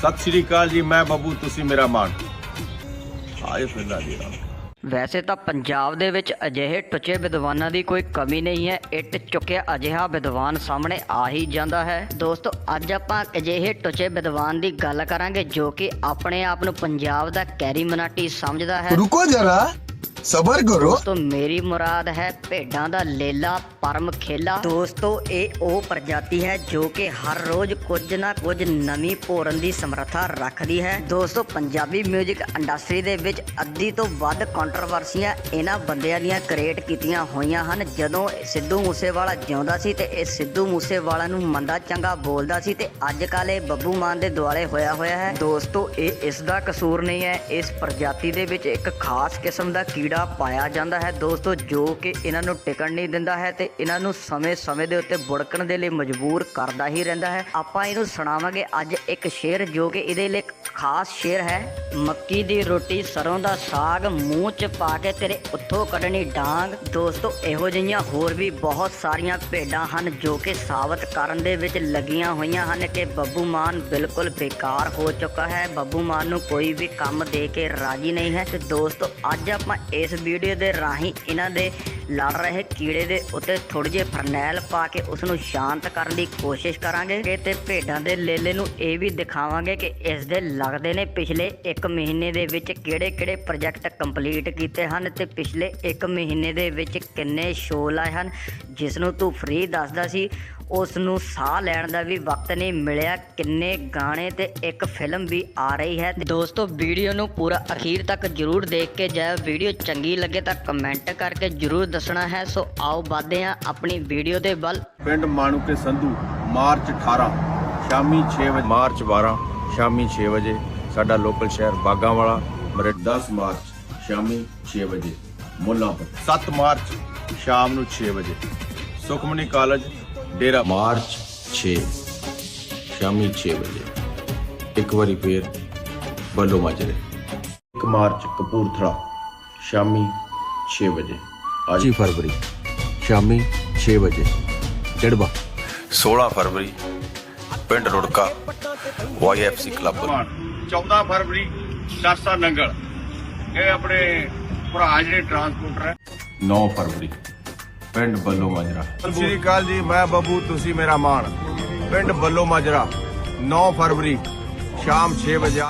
ਸਤਿ ਸ਼੍ਰੀ ਅਕਾਲ ਜੀ ਮੈਂ ਬੱਬੂ ਤੁਸੀਂ ਮੇਰਾ ਮਾਣ ਆਏ ਫਿਰਦਾ ਜੀ ਵੈਸੇ ਤਾਂ ਪੰਜਾਬ ਦੇ ਵਿੱਚ ਅਜਿਹੇ ਟੁੱਚੇ ਵਿਦਵਾਨਾਂ ਦੀ ਕੋਈ ਕਮੀ ਨਹੀਂ ਹੈ ਇੱਟ ਚੁੱਕਿਆ ਅਜਿਹਾ ਵਿਦਵਾਨ ਸਾਹਮਣੇ ਆ ਹੀ ਜਾਂਦਾ ਹੈ। ਦੋਸਤੋ ਅੱਜ ਆਪਾਂ ਅਜਿਹੇ ਟੁੱਚੇ ਵਿਦਵਾਨ ਦੀ ਗੱਲ ਕਰਾਂਗੇ ਜੋ ਕਿ ਆਪਣੇ ਆਪ ਨੂੰ ਪੰਜਾਬ ਦਾ ਕੈਰੀ ਮਨਾਟੀ ਸਮਝਦਾ ਹੈ। ਰੁਕੋ ਜਰਾ। ਸਬਰ ਕਰੋ ਦੋਸਤੋ ਮੇਰੀ ਮੁਰਾਦ ਹੈ ਭੇਡਾਂ ਦਾ ਲੇਲਾ ਪਰਮ ਖੇਲਾ। ਦੋਸਤੋ ਇਹ ਉਹ ਪ੍ਰਜਾਤੀ ਹੈ ਜੋ ਕਿ ਹਰ ਰੋਜ਼ ਕੁਝ ਨਾ ਕੁਝ ਨਵੀਂ ਭੋਰਨ ਦੀ ਸਮਰੱਥਾ ਰੱਖਦੀ ਹੈ। ਦੋਸਤੋ ਪੰਜਾਬੀ 뮤직 ਇੰਡਸਟਰੀ ਦੇ ਵਿੱਚ ਅੱਧੀ ਤੋਂ ਵੱਧ ਕੰਟਰੋਵਰਸੀਆਂ ਇਹਨਾਂ ਬੰਦਿਆਂ ਦੀਆਂ ਕ੍ਰੀਏਟ ਕੀਤੀਆਂ ਹੋਈਆਂ ਹਨ। ਜਦੋਂ ਸਿੱਧੂ ਮੂਸੇਵਾਲਾ ਜਿਉਂਦਾ ਸੀ ਤੇ ਇਹ ਸਿੱਧੂ ਮੂਸੇਵਾਲਾ ਨੂੰ ਮੰਦਾ ਚੰਗਾ ਬੋਲਦਾ ਸੀ ਤੇ ਅੱਜ ਕੱਲ ਇਹ ਬੱਬੂ ਮਾਨ ਦੇ ਦੁਆਲੇ ਹੋਇਆ ਹੋਇਆ ਹੈ। ਦੋਸਤੋ ਇਹ ਇਸ ਦਾ ਕਸੂਰ ਨਹੀਂ ਹੈ। ਇਸ ਪ੍ਰਜਾਤੀ ਦੇ ਵਿੱਚ ਇੱਕ ਖਾਸ ਕਿਸਮ ਦਾ ਕੀ ਪਾਇਆ ਜਾਂਦਾ ਹੈ। ਦੋਸਤੋ, ਜੋ ਕਿ ਇਹਨਾਂ ਨੂੰ ਟਿਕਣ ਨਹੀਂ ਦਿੰਦਾ ਹੈ ਤੇ ਇਹਨਾਂ ਨੂੰ ਸਮੇਂ-ਸਮੇਂ ਦੇ ਉੱਤੇ ਬੁੜਕਣ ਦੇ ਲਈ ਮਜਬੂਰ ਕਰਦਾ ਹੀ ਰਹਿੰਦਾ ਹੈ। ਆਪਾਂ ਇਹਨੂੰ ਸੁਣਾਵਾਂਗੇ ਅੱਜ ਇੱਕ ਸ਼ੇਰ, ਜੋ ਕਿ ਇਹਦੇ ਲਈ ਖਾਸ ਸ਼ੇਰ ਹੈ। ਮੱਕੀ ਦੀ ਰੋਟੀ ਸਰੋਂ ਦਾ ਸਾਗ, ਮੂੰਹ 'ਚ ਪਾ ਕੇ ਤੇਰੇ ਉੱਥੋਂ ਕੱਢਣੀ ਡਾਂਗ। ਦੋਸਤੋ, ਇਹੋ ਜਿਹੀਆਂ ਹੋਰ ਵੀ ਬਹੁਤ ਸਾਰੀਆਂ ਭੇਡਾਂ ਹਨ, ਜੋ ਕਿ ਸਾਬਤ ਕਰਨ ਦੇ ਵਿੱਚ ਲੱਗੀਆਂ ਹੋਈਆਂ ਹਨ ਕਿ ਬੱਬੂ ਮਾਨ ਬਿਲਕੁਲ ਬੇਕਾਰ ਹੋ ਚੁੱਕਾ ਹੈ। ਬੱਬੂ ਮਾਨ ਨੂੰ ਕੋਈ ਵੀ ਕੰਮ ਦੇ ਕੇ ਰਾਜੀ ਨਹੀਂ ਹੈ। ਤੇ ਦੋਸਤੋ, ਅੱਜ ਆਪਾਂ ਇਸ ਵੀਡੀਓ ਦੇ ਰਾਹੀਂ ਇਹਨਾਂ ਦੇ ਲੜ ਰਹੇ ਕੀੜੇ ਦੇ ਉੱਤੇ ਥੋੜੀ ਜਿਹੇ ਫਰਨੈਲ ਪਾ ਕੇ ਉਸ ਨੂੰ ਸ਼ਾਂਤ ਕਰਨ ਦੀ ਕੋਸ਼ਿਸ਼ ਕਰਾਂਗੇ ਕਿ ਤੇ ਭੇਡਾਂ ਦੇ ਲੇਲੇ ਨੂੰ ਇਹ ਵੀ ਦਿਖਾਵਾਂਗੇ ਕਿ ਇਸ ਦੇ ਲੱਗਦੇ ਨੇ ਪਿਛਲੇ 1 ਮਹੀਨੇ ਦੇ ਵਿੱਚ ਕਿਹੜੇ-ਕਿਹੜੇ ਪ੍ਰੋਜੈਕਟ ਕੰਪਲੀਟ ਕੀਤੇ ਹਨ ਤੇ ਪਿਛਲੇ 1 ਮਹੀਨੇ ਦੇ ਵਿੱਚ ਕਿੰਨੇ ਸ਼ੋਅ ਲਾਏ ਹਨ। ਜਿਸ ਨੂੰ ਤੂੰ ਫ੍ਰੀ ਦੱਸਦਾ ਸੀ ਉਸ ਨੂੰ ਸਾਹ ਲੈਣ ਦਾ ਵੀ ਵਕਤ ਨਹੀਂ ਮਿਲਿਆ। ਕਿੰਨੇ ਗਾਣੇ ਤੇ ਇੱਕ ਫਿਲਮ ਵੀ ਆ ਰਹੀ ਹੈ ਦੋਸਤੋ ਵੀਡੀਓ ਨੂੰ ਪੂਰਾ ਅਖੀਰ ਤੱਕ ਜਰੂਰ ਦੇਖ ਕੇ ਜਾਇਓ। ਵੀਡੀਓ ਚੰਗੀ ਲੱਗੇ ਤਾਂ ਕਮੈਂਟ ਕਰਕੇ ਜਰੂਰ ਦੱਸਣਾ ਹੈ। ਸੋ ਆਓ ਵਧਦੇ ਹਾਂ ਆਪਣੀ ਵੀਡੀਓ ਦੇ ਵੱਲ। ਪਿੰਡ ਮਾਣੂਕੇ ਸੰਧੂ ਮਾਰਚ 18 ਸ਼ਾਮੀ 6 ਵਜੇ। ਮਾਰਚ 12 ਸ਼ਾਮੀ 6 ਵਜੇ ਸਾਡਾ ਲੋਕਲ ਸ਼ਹਿਰ ਬਾਗਾਂਵਾਲਾ ਮਰੇ 10 ਮਾਰਚ ਸ਼ਾਮੀ 6 ਵਜੇ ਮੁੱਲਾਂਪੁਰ। 7 ਮਾਰਚ ਸ਼ਾਮ ਨੂੰ 6 ਵਜੇ। ਸੁਖਮਨੀ ਕਾਲਜ ਡੇਰਾ ਮਾਰਚ 6 ਸ਼ਾਮੀ 6 ਵਜੇ। ਇੱਕ ਵਾਰੀ ਫੇਰ ਬੱਲੋ ਮਾਜਰੇ। 1 ਮਾਰਚ ਕਪੂਰਥਲਾ ਸ਼ਾਮੀ 6 ਵਜੇ। ਅੱਜ 25 ਫਰਵਰੀ ਸ਼ਾਮੀ 6 ਵਜੇ। ਡੜਬਾ। 16 ਫਰਵਰੀ ਪਿੰਡ ਰੁੜਕਾ YFC ਕਲੱਬ 14 ਫਰਵਰੀ ਸਰਸਾ ਨੰਗਲ। ਇਹ ਆਪਣੇ ਭਰਾ ਜਿਹੜੇ ਟਰਾਂਸਪੋਰਟਰ ਹੈ 9 ਫਰਵਰੀ। ਪਿੰਡ ਬੱਲੋ ਮਾਜਰਾ। ਸਤਿ ਸ਼੍ਰੀ ਅਕਾਲ ਜੀ, ਮੈਂ ਬੱਬੂ, ਤੁਸੀਂ ਮੇਰਾ ਮਾਣ। ਪਿੰਡ ਬੱਲੋ ਮਾਜਰਾ 9 ਫਰਵਰੀ, ਸ਼ਾਮ 6 ਵਜੇ